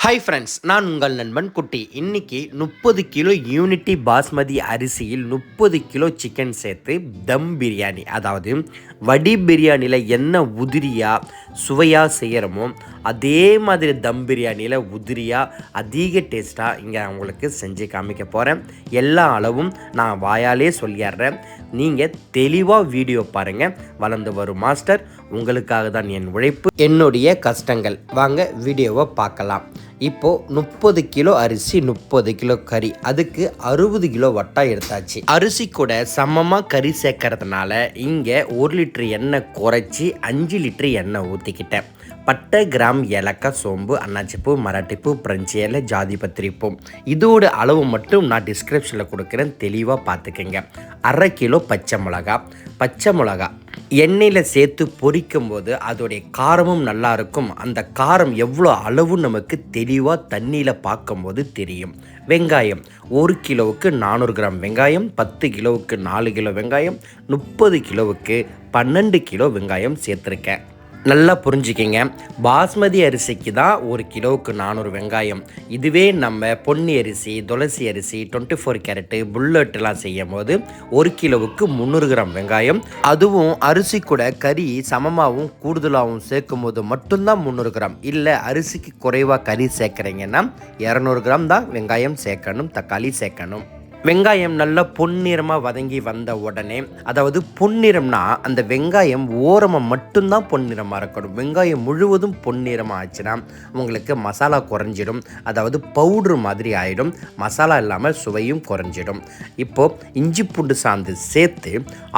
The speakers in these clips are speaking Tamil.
ஹாய் ஃப்ரெண்ட்ஸ் நான் உங்கள் நண்பன் குட்டி. இன்றைக்கி முப்பது கிலோ யூனிட்டி பாஸ்மதி அரிசியில் முப்பது கிலோ சிக்கன் சேர்த்து தம் பிரியாணி அதாவது வடி பிரியாணியில் என்ன உதிரியாக சுவையாக செய்கிறோமோ அதே மாதிரி தம் பிரியாணியில் உதிரியாக அதிக டேஸ்ட்டாக இங்கே உங்களுக்கு செஞ்சு காமிக்க போகிறேன் எல்லா அளவும் நான் வாயாலே சொல்லிடுறேன் நீங்கள் தெளிவாக வீடியோ பாருங்கள் வளர்ந்து வரும் மாஸ்டர் உங்களுக்காக தான் என் உழைப்பு என்னுடைய கஷ்டங்கள். வாங்க வீடியோவை பார்க்கலாம். இப்போது முப்பது கிலோ அரிசி முப்பது கிலோ கறி. அதுக்கு அறுபது கிலோ வட்டா எடுத்தாச்சு. அரிசி கூட சமமாக கறி சேர்க்கறதுனால இங்கே ஒரு லிட்டர் எண்ணெய் குறைச்சி அஞ்சு லிட்டர் எண்ணெய் ஊற்றிக்கிட்டேன் பட்டை கிராம் ஏலக்காய் சோம்பு அன்னாச்சிப்பூ மராட்டிப்பூ பிரெஞ்சு இலை ஜாதி பத்திரிப்பூ இதோட அளவு மட்டும் நான் டிஸ்கிரிப்ஷனில் கொடுக்குறேன். தெளிவாக பார்த்துக்கங்க. அரை கிலோ பச்சை மிளகா பச்சை மிளகா எண்ணெயில் சேர்த்து பொரிக்கும் போது அதோடைய காரமும் நல்லா இருக்கும் அந்த காரம் எவ்வளோ அளவு நமக்கு தெளிவாக தண்ணியில் பார்க்கும்போது தெரியும். வெங்காயம் ஒரு கிலோவுக்கு நானூறு கிராம் வெங்காயம் பத்து கிலோவுக்கு நாலு கிலோ வெங்காயம் முப்பது கிலோவுக்கு பன்னெண்டு கிலோ வெங்காயம் சேர்த்துருக்கேன். நல்லா புரிஞ்சுக்கிங்க. பாஸ்மதி அரிசிக்கு தான் ஒரு கிலோவுக்கு நானூறு வெங்காயம். இதுவே நம்ம பொன்னி அரிசி துளசி அரிசி டுவெண்ட்டி ஃபோர் கேரட்டு புல்லட்லாம் செய்யும் போது ஒரு கிலோவுக்கு முந்நூறு கிராம் வெங்காயம். அதுவும் அரிசி கூட கறி சமமாகவும் கூடுதலாகவும் சேர்க்கும் போது மட்டும்தான் முந்நூறு கிராம். இல்லை அரிசிக்கு குறைவாக கறி சேர்க்குறீங்கன்னா இரநூறு கிராம் தான் வெங்காயம் சேர்க்கணும் தக்காளி சேர்க்கணும். வெங்காயம் நல்லா பொன்னிறமாக வதங்கி வந்த உடனே அதாவது பொன்னிறம்னா அந்த வெங்காயம் ஓரமாக மட்டும்தான் பொன்னிறமாக இருக்கணும். வெங்காயம் முழுவதும் பொன்னிறமாக ஆச்சுன்னா உங்களுக்கு மசாலா குறைஞ்சிடும். அதாவது பவுட்ரு மாதிரி ஆகிடும் மசாலா இல்லாமல் சுவையும் குறைஞ்சிடும். இப்போது இஞ்சி பூண்டு சாந்து சேர்த்து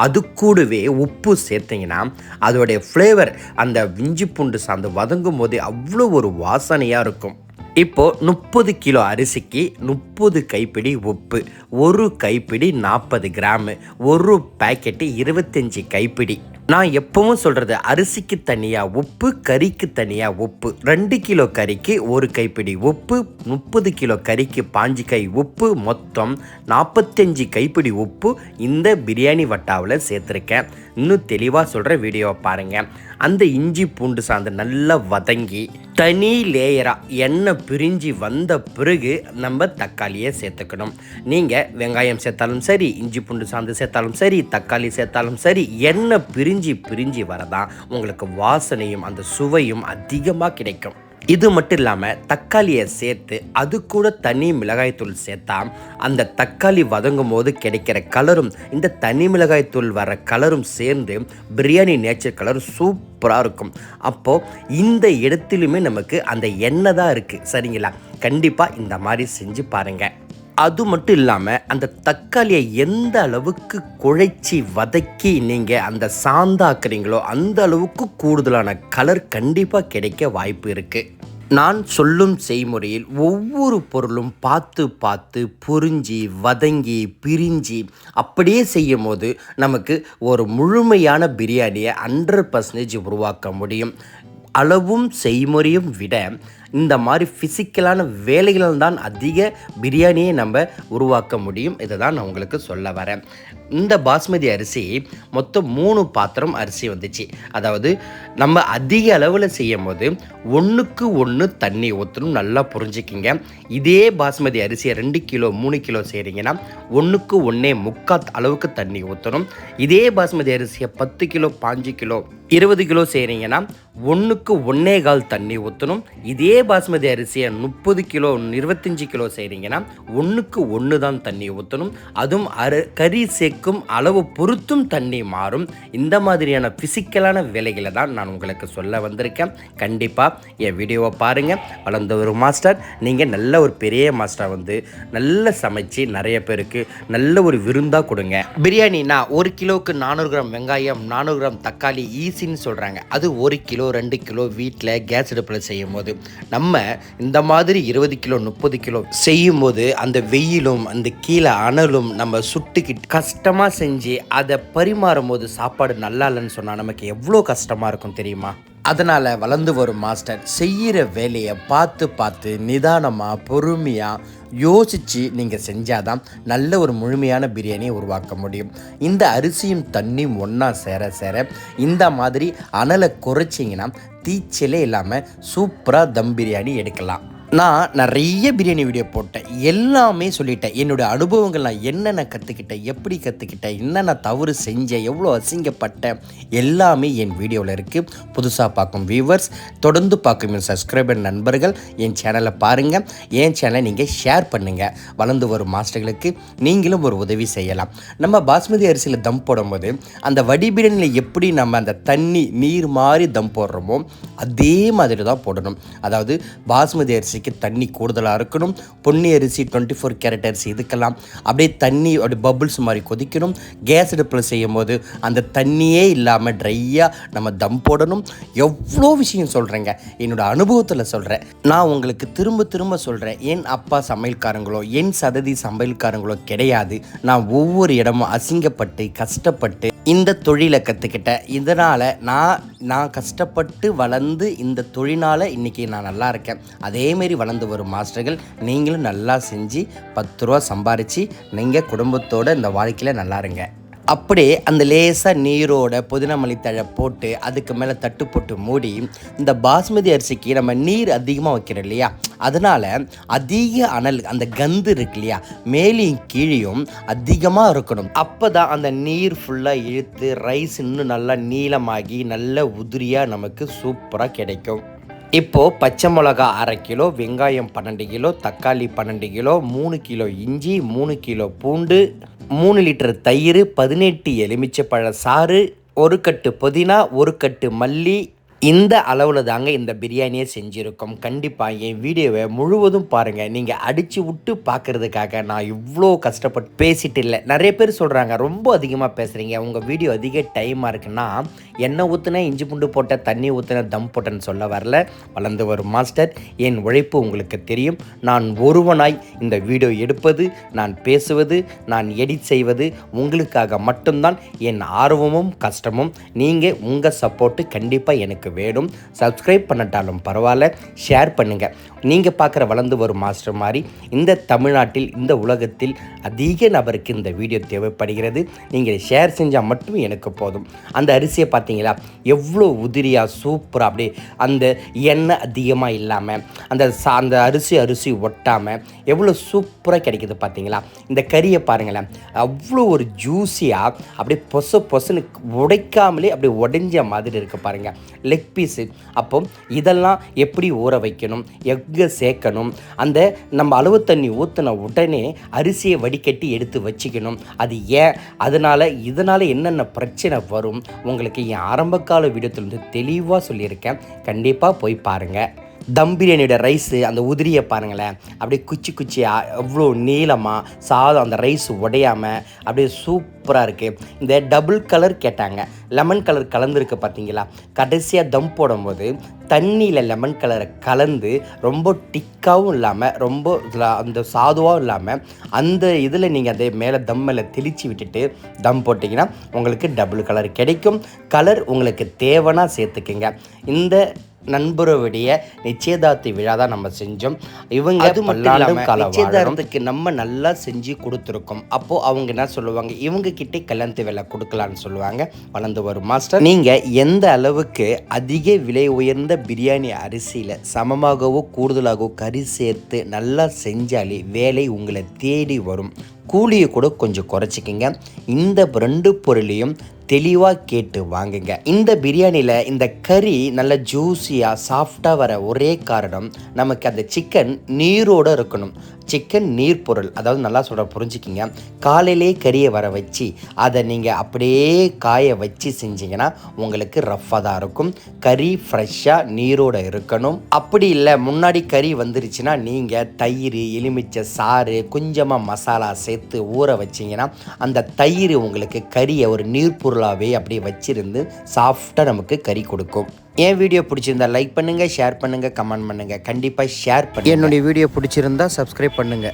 அது கூடவே உப்பு சேர்த்திங்கன்னா அதோடைய ஃப்ளேவர் அந்த இஞ்சி பூண்டு சாந்து வதங்கும் போதே அவ்வளோ ஒரு வாசனையாக இருக்கும். இப்போது முப்பது கிலோ அரிசிக்கு முப்பது கைப்பிடி உப்பு ஒரு கைப்பிடி நாற்பது கிராமு ஒரு பேக்கெட்டு இருபத்தஞ்சி கைப்பிடி. நான் எப்பவும் சொல்கிறது அரிசிக்கு தனியாக உப்பு கறிக்கு தனியாக உப்பு. ரெண்டு கிலோ கறிக்கு ஒரு கைப்பிடி உப்பு முப்பது கிலோ கறிக்கு பாஞ்சு கை உப்பு மொத்தம் நாற்பத்தஞ்சு கைப்பிடி உப்பு இந்த பிரியாணி வட்டாவில் சேர்த்துருக்கேன். இன்னும் தெளிவாக சொல்கிற வீடியோவை பாருங்கள் அந்த இஞ்சி பூண்டு சாந்து நல்லா வதங்கி தனி லேயராக எண்ணெய் பிரிஞ்சு வந்த பிறகு நம்ம தக்காளியை சேர்த்துக்கணும். நீங்கள் வெங்காயம் சேர்த்தாலும் சரி இஞ்சி பூண்டு சாந்து சேர்த்தாலும் சரி தக்காளி சேர்த்தாலும் சரி எண்ணெய் பிரிஞ்சு பிரிஞ்சு வரதான் உங்களுக்கு வாசனையும் அந்த சுவையும் அதிகமாக கிடைக்கும். இது மட்டும் இல்லாமல் தக்காளியை சேர்த்து அது கூட தனி மிளகாய்த்தூள் சேர்த்தா அந்த தக்காளி வதங்கும் போது கிடைக்கிற கலரும் இந்த தனி மிளகாய்த்தூள் வர கலரும் சேர்ந்து பிரியாணி நேச்சர் கலர் சூப்பராக இருக்கும். அப்போது இந்த இடத்துலையுமே நமக்கு அந்த எண்ணெய் தான் இருக்குது சரிங்களா? கண்டிப்பாக இந்த மாதிரி செஞ்சு பாருங்கள் அது மட்டும் இல்லாமல் அந்த தக்காளியை எந்த அளவுக்கு குழைச்சி வதக்கி நீங்கள் அந்த சாந்தாக்குறீங்களோ அந்த அளவுக்கு கூடுதலான கலர் கண்டிப்பாக கிடைக்க வாய்ப்பு இருக்குது நான் சொல்லும் செய்முறையில் ஒவ்வொரு பொருளும் பார்த்து பார்த்து புரிஞ்சு வதங்கி பிரிஞ்சு அப்படியே செய்யும் போது நமக்கு ஒரு முழுமையான பிரியாணியை ஹண்ட்ரட் பர்சன்டேஜ் உருவாக்க முடியும். அளவும் செய்முறையும் விட இந்த மாதிரி ஃபிசிக்கலான வேலைகள் தான் அதிக பிரியாணியை நம்ம உருவாக்க முடியும். இதை தான் நான் உங்களுக்கு சொல்ல வரேன். இந்த பாஸ்மதி அரிசி மொத்தம் மூணு பாத்திரம் அரிசி வந்துச்சு. அதாவது நம்ம அதிக அளவில் செய்யும் போது ஒன்றுக்கு ஒன்று தண்ணி ஊற்றணும் நல்லா புரிஞ்சுக்கிங்க. இதே பாஸ்மதி அரிசியை ரெண்டு கிலோ மூணு கிலோ செய்கிறீங்கன்னா ஒன்றுக்கு ஒன்றே முக்கால் அளவுக்கு தண்ணி ஊற்றணும் இதே பாஸ்மதி அரிசியை பத்து கிலோ பாஞ்சு கிலோ இருபது கிலோ செய்கிறீங்கன்னா ஒன்றுக்கு ஒன்றே கால் தண்ணி ஊற்றணும் இதே பாஸ்மதி அரிசியை முப்பது கிலோ இருபத்தஞ்சி கிலோ செய்கிறீங்கன்னா ஒன்றுக்கு ஒன்று தான் தண்ணி ஊற்றணும் அதுவும் அரு கறி சேர்க்கும் அளவு பொறுத்தும் தண்ணி மாறும். இந்த மாதிரியான ஃபிசிக்கலான வேலைகளை தான் நான் உங்களுக்கு சொல்ல வந்திருக்கேன். கண்டிப்பாக என் வீடியோவை பாருங்கள் வளர்ந்த ஒரு மாஸ்டர் நீங்கள் நல்ல ஒரு பெரிய மாஸ்டர் வந்து நல்ல சமைச்சு நிறைய பேருக்கு நல்ல ஒரு விருந்தாக கொடுங்க. பிரியாணினா ஒரு கிலோவுக்கு நானூறு கிராம் வெங்காயம் நானூறு கிராம் தக்காளி ஈஸின்னு சொல்கிறாங்க அது ஒரு கிலோ ரெண்டு கிலோ வீட்டில் கேஸ் அடுப்பில் செய்யும் போது நம்ம இந்த மாதிரி இருபது கிலோ முப்பது கிலோ செய்யும் போது அந்த வெயிலும் அந்த கீழே அனலும் நம்ம சுட்டுக்கிட்டு கஷ்டமாக செஞ்சு அதை பரிமாறும் போது சாப்பாடு நல்லா இல்லைன்னு சொன்னால் நமக்கு எவ்வளோ கஷ்டமாக இருக்கும் தெரியுமா? அதனால் வளர்ந்து வரும் மாஸ்டர் செய்கிற வேலையை பார்த்து பார்த்து நிதானமாக பொறுமையாக யோசித்து நீங்கள் செஞ்சால் தான் நல்ல ஒரு முழுமையான பிரியாணியை உருவாக்க முடியும். இந்த அரிசியும் தண்ணியும் ஒன்றா சேர சேர இந்த மாதிரி அனலை குறைச்சிங்கன்னா தீச்சலே இல்லாமல் சூப்பராக தம் பிரியாணி எடுக்கலாம். நான் நிறைய பிரியாணி வீடியோ போட்டேன். எல்லாமே சொல்லிட்டேன். என்னுடைய அனுபவங்கள் நான் என்னென்ன கற்றுக்கிட்டேன் எப்படி கற்றுக்கிட்டேன் என்னென்ன தவறு செஞ்சேன் எவ்வளோ அசிங்கப்பட்டேன் எல்லாமே என் வீடியோவில் இருக்குது புதுசாக பார்க்கும் வியூவர்ஸ் தொடர்ந்து பார்க்கும் என் சப்ஸ்கிரைபர் நண்பர்கள் என் சேனலை பாருங்கள் என் சேனலை நீங்கள் ஷேர் பண்ணுங்கள் வளர்ந்து வரும் மாஸ்டர்களுக்கு நீங்களும் ஒரு உதவி செய்யலாம். நம்ம பாஸ்மதி அரிசியில் தம் போடும்போது அந்த வடி பிரியாணியில் எப்படி நம்ம அந்த தண்ணி நீர் மாதிரி தம் போடுறோமோ அதே மாதிரி தான் போடணும். அதாவது பாஸ்மதி அரிசி அரிசிக்கு தண்ணி கூடுதலாக இருக்கணும். பொன்னி அரிசி டுவெண்ட்டி ஃபோர் கேரட் அரிசி இதுக்கெல்லாம் அப்படியே தண்ணி அப்படி பபுள்ஸ் மாதிரி கொதிக்கணும். கேஸ் அடுப்பில் செய்யும் போது அந்த தண்ணியே இல்லாமல் ட்ரையாக நம்ம தம் போடணும். எவ்வளோ விஷயம் சொல்கிறேங்க என்னோடய அனுபவத்தில் சொல்கிறேன் நான் உங்களுக்கு திரும்ப திரும்ப சொல்கிறேன் என் அப்பா சமையல்காரங்களோ என் சததி சமையல்காரங்களோ கிடையாது. நான் ஒவ்வொரு இடமும் அசிங்கப்பட்டு கஷ்டப்பட்டு இந்த தொழிலை கற்றுக்கிட்டேன் இதனால் நான் நான் கஷ்டப்பட்டு வளர்ந்து இந்த தொழினால் இன்றைக்கி நான் நல்லா இருக்கேன். அதேமாரி வளர்ந்து வரும் மாஸ்டர்கள் நீங்களும் நல்லா செஞ்சு பத்து ரூபா சம்பாரித்து நீங்கள் குடும்பத்தோடு இந்த வாழ்க்கையில் நல்லா இருங்க. அப்படியே அந்த லேசாக நீரோட புதினா மல்லித்தழை போட்டு அதுக்கு மேலே தட்டு போட்டு மூடி இந்த பாஸ்மதி அரிசிக்கு நம்ம நீர் அதிகமாக வைக்கிறோம் இல்லையா? அதனால் அதிக அனல் அந்த கந்து இருக்கு இல்லையா? மேலேயும் கீழேயும் அதிகமாக இருக்கணும். அப்போ தான் அந்த நீர் ஃபுல்லாக இழுத்து ரைஸ் இன்னும் நல்லா நீளமாகி நல்ல உதிரியாக நமக்கு சூப்பராக கிடைக்கும். இப்போது பச்சை மிளகா அரை கிலோ வெங்காயம் பன்னெண்டு கிலோ தக்காளி பன்னெண்டு கிலோ மூணு கிலோ இஞ்சி மூணு கிலோ பூண்டு மூணு லிட்டர் தயிர் பதினெட்டு எலுமிச்சை பழ சாறு ஒரு கட்டு புதினா ஒரு கட்டு மல்லி இந்த அளவில் தாங்க இந்த பிரியாணியை செஞ்சுருக்கோம். கண்டிப்பாக என் வீடியோவை முழுவதும் பாருங்கள் நீங்கள் அடித்து விட்டு பார்க்குறதுக்காக நான் இவ்வளோ கஷ்டப்பட்டு பேசிட்டு இல்லை. நிறைய பேர் சொல்கிறாங்க ரொம்ப அதிகமாக பேசுகிறீங்க உங்கள் வீடியோ அதிக டைமாக இருக்குன்னா எண்ணெய் ஊற்றுன இஞ்சி பூண்டு போட்ட தண்ணி ஊற்றுன தம் போட்டேன்னு சொல்ல வரல. வளர்ந்து வரும் மாஸ்டர் என் உழைப்பு உங்களுக்கு தெரியும். நான் ஒருவனாய் இந்த வீடியோ எடுப்பது நான் பேசுவது நான் எடிட் செய்வது உங்களுக்காக மட்டும்தான். என் ஆர்வமும் கஷ்டமும் நீங்கள் உங்கள் சப்போர்ட்டு கண்டிப்பாக எனக்கு வேணும். சப்ஸ்கிரைப் பண்ணட்டாலும் பரவாயில்ல. ஷேர் பண்ணுங்கள் நீங்கள் பார்க்குற வளர்ந்து வரும் மாஸ்டர் மாதிரி இந்த தமிழ்நாட்டில் இந்த உலகத்தில் அதிக நபருக்கு இந்த வீடியோ தேவைப்படுகிறது. நீங்கள் ஷேர் செஞ்சால் மட்டும் எனக்கு போதும். அந்த அரிசியை பார்த்தீங்களா? எவ்வளோ உதிரியாக சூப்பராக அப்படியே அந்த எண்ணெய் அதிகமாக இல்லாமல் அந்த சா அந்த அரிசி அரிசி ஒட்டாமல் எவ்வளோ சூப்பராக கிடைக்கிது பார்த்தீங்களா? இந்த கறியை பாருங்களேன். அவ்வளோ ஒரு ஜூஸியாக அப்படியே பொச பொசன்னு உடைக்காமலே அப்படியே உடைஞ்ச மாதிரி இருக்குது பாருங்கள் லெக் பீஸு அப்போ இதெல்லாம் எப்படி ஊற வைக்கணும்? எங்கே சேர்க்கணும்? அந்த நம்ம அளவு தண்ணி ஊற்றின உடனே அரிசியை வடிகட்டி எடுத்து வச்சுக்கணும். அது ஏன்? அதனால் இதனால் என்னென்ன பிரச்சனை வரும்? உங்களுக்கு என் ஆரம்பகால வீடியோத்திலிருந்து தெளிவாக சொல்லியிருக்கேன். கண்டிப்பாக போய் பாருங்கள் தம் பிரியாணியோட ரைஸு அந்த உதிரியை பாருங்களேன். அப்படியே குச்சி குச்சியாக எவ்வளோ நீளமாக சாதம் அந்த ரைஸ் உடையாமல் அப்படியே சூப்பராக இருக்குது இந்த டபுள் கலர் கேட்டாங்க. லெமன் கலர் கலந்துருக்கு பார்த்தீங்களா கடைசியாக தம் போடும்போது தண்ணியில் லெமன் கலரை கலந்து ரொம்ப டிக்காகவும் இல்லாமல் ரொம்ப அந்த சாதுவாகவும் இல்லாமல் அந்த இதில் நீங்கள் அதே மேலே தம் மேலே தெளித்து விட்டுட்டு தம் போட்டிங்கன்னா உங்களுக்கு டபுள் கலர் கிடைக்கும். கலர் உங்களுக்கு தேவைன்னா சேர்த்துக்குங்க. இந்த நண்பருடைய நிச்சயதார்த்த விழா தான் நம்ம செஞ்சோம். இவங்க அது நிச்சயதார்த்தத்துக்கு நம்ம நல்லா செஞ்சு கொடுத்துருக்கோம். அப்போ அவங்க என்ன சொல்லுவாங்க? இவங்க கிட்டே கல்யாணத்து வேலை கொடுக்கலான்னு சொல்லுவாங்க. வளர்ந்து வரும் மாஸ்டர். நீங்க எந்த அளவுக்கு அதிக விலை உயர்ந்த பிரியாணி அரிசியில் சமமாகவோ கூடுதலாகவோ கறி சேர்த்து நல்லா செஞ்சாலே வேலை உங்களை தேடி வரும். கூலியை கூட கொஞ்சம் குறைச்சிக்கிங்க. இந்த ரெண்டு பொருளையும் தெளிவாக கேட்டு வாங்குங்க. இந்த பிரியாணியில் இந்த கறி நல்ல ஜூஸியாக சாஃப்டாக வர ஒரே காரணம் நமக்கு அந்த சிக்கன் நீரோடு இருக்கணும். சிக்கன் நீர் பொருள். அதாவது நல்லா சொல்கிற புரிஞ்சுக்கிங்க. காலையிலே கறியை வர வச்சு அதை நீங்கள் அப்படியே காய வச்சு செஞ்சீங்கன்னா உங்களுக்கு ரஃப்பாக தான் இருக்கும். கறி ஃப்ரெஷ்ஷாக நீரோடு இருக்கணும். அப்படி இல்லை முன்னாடி கறி வந்துருச்சுன்னா நீங்கள் தயிர் எலுமிச்சை சாறு கொஞ்சமாக மசாலா சேர்த்து ஊற வச்சிங்கன்னா அந்த தயிர் உங்களுக்கு கறியை ஒரு நீர் பொருள் பொருளாகவே அப்படியே வச்சிருந்து சாஃப்டாக நமக்கு கறி கொடுக்கும். என் வீடியோ பிடிச்சிருந்தா லைக் பண்ணுங்கள் ஷேர் பண்ணுங்கள் கமெண்ட் பண்ணுங்கள் கண்டிப்பாக ஷேர் பண்ணுங்கள் என்னுடைய வீடியோ பிடிச்சிருந்தா சப்ஸ்கிரைப் பண்ணுங்கள்